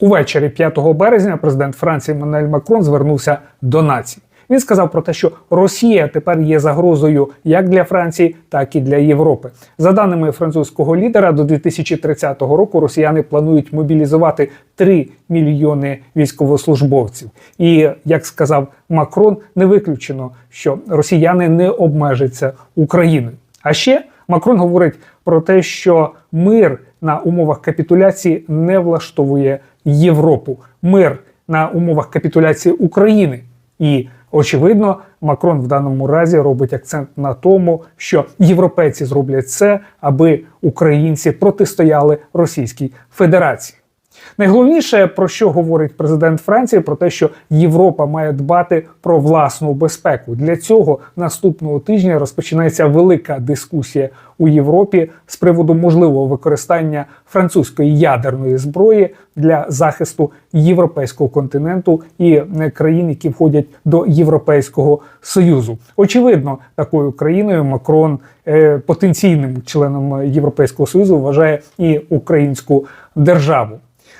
Увечері 5 березня президент Франції Мануель Макрон звернувся до націй. Він сказав про те, що Росія тепер є загрозою як для Франції, так і для Європи. За даними французького лідера, до 2030 року росіяни планують мобілізувати 3 мільйони військовослужбовців. І як сказав Макрон, не виключено, що росіяни не обмежаться Україною. А ще Макрон говорить про те, що мир на умовах капітуляції не влаштовує Європу. Мир на умовах капітуляції України. І очевидно, Макрон в даному разі робить акцент на тому, що європейці зроблять це, аби українці протистояли Російській Федерації. Найголовніше про що говорить президент Франції, про те, що Європа має дбати про власну безпеку. Для цього наступного тижня розпочинається велика дискусія у Європі з приводу можливого використання французької ядерної зброї для захисту європейського континенту і е, країн, які входять до Європейського союзу. Очевидно, такою країною Макрон е, потенційним членом Європейського союзу вважає і українську державу.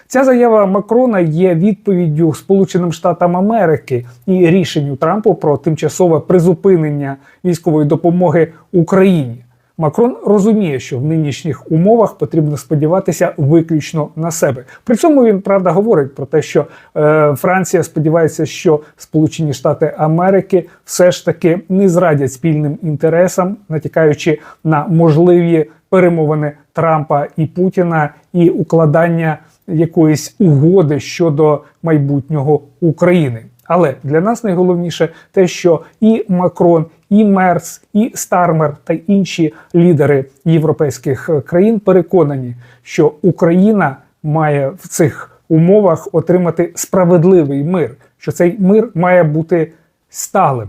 Ця заява Макрона є відповіддю Сполученим Штатам Америки і рішенню Трампу про тимчасове призупинення військової допомоги Україні. Макрон розуміє, що в нинішніх умовах потрібно сподіватися виключно на себе. При цьому він правда говорить про те, що е, Франція сподівається, що Сполучені Штати Америки все ж таки не зрадять спільним інтересам, натякаючи на можливі перемовини Трампа і Путіна і укладання якоїсь угоди щодо майбутнього України. Але для нас найголовніше те, що і Макрон, і Мерц, і Стармер та інші лідери європейських країн переконані, що Україна має в цих умовах отримати справедливий мир, що цей мир має бути сталим.